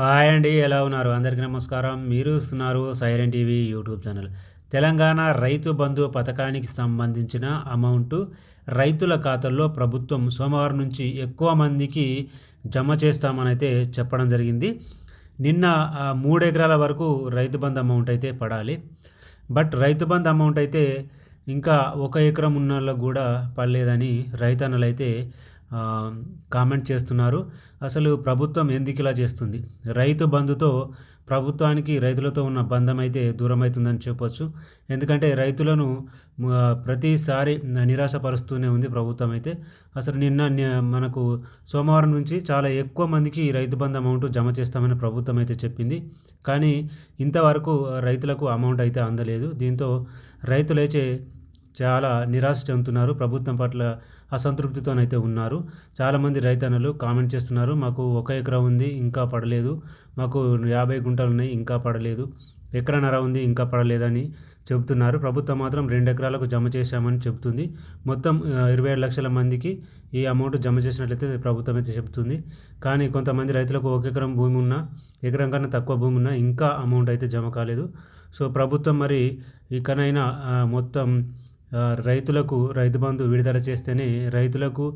Hi అండి ఎలా ఉన్నారు? అందరికీ నమస్కారం. మీరు ఇస్తున్నారు siren TV YouTube channel. Telangana Rythu Bandhu పథకానికి సంబంధించిన అమౌంట్ రైతుల ఖాతాల్లో ప్రభుత్వం సోమవారం నుంచి ఎక్కువ మందికి జమ చేస్తామని అయితే చెప్పడం జరిగింది. నిన్న మూడు ఎకరాల వరకు రైతు బంధు అమౌంట్ అయితే పడాలి. బట్ రైతు బంధు అమౌంట్ అయితే ఇంకా ఒక ఎకరం ఉన్న కూడా పడలేదని రైతన్నలు అయితే కామెంట్ చేస్తున్నారు. అసలు ప్రభుత్వం ఎందుకు ఇలా చేస్తుంది? రైతు బంధుతో ప్రభుత్వానికి రైతులతో ఉన్న బంధం అయితే దూరం అవుతుందని చెప్పొచ్చు. ఎందుకంటే రైతులను ప్రతిసారి నిరాశపరుస్తూనే ఉంది ప్రభుత్వం అయితే. అసలు నిన్న మనకు సోమవారం నుంచి చాలా ఎక్కువ మందికి రైతు బంధు అమౌంట్ జమ చేస్తామని ప్రభుత్వం అయితే చెప్పింది. కానీ ఇంతవరకు రైతులకు అమౌంట్ అయితే అందలేదు. దీంతో రైతులైతే చాలా నిరాశ చెందుతున్నారు. ప్రభుత్వం పట్ల అసంతృప్తితోనైతే ఉన్నారు. చాలామంది రైతన్నలు కామెంట్ చేస్తున్నారు. మాకు ఒక ఎకరా ఉంది ఇంకా పడలేదు. మాకు యాభై గుంటలు ఉన్నాయి ఇంకా పడలేదు. ఎకరన్నర ఉంది ఇంకా పడలేదని చెబుతున్నారు. ప్రభుత్వం మాత్రం రెండు ఎకరాలకు జమ చేశామని చెబుతుంది. మొత్తం ఇరవై ఏడు లక్షల మందికి ఈ అమౌంట్ జమ చేసినట్లయితే ప్రభుత్వం అయితే చెబుతుంది. కానీ కొంతమంది రైతులకు ఒక ఎకరం భూమి ఉన్నా ఎకరం కన్నా తక్కువ భూమి ఉన్నా ఇంకా అమౌంట్ అయితే జమ కాలేదు. సో ప్రభుత్వం మరి ఇకనైనా మొత్తం రైతులకు రైతు బంధు విడుదల చేస్తేనే రైతులకు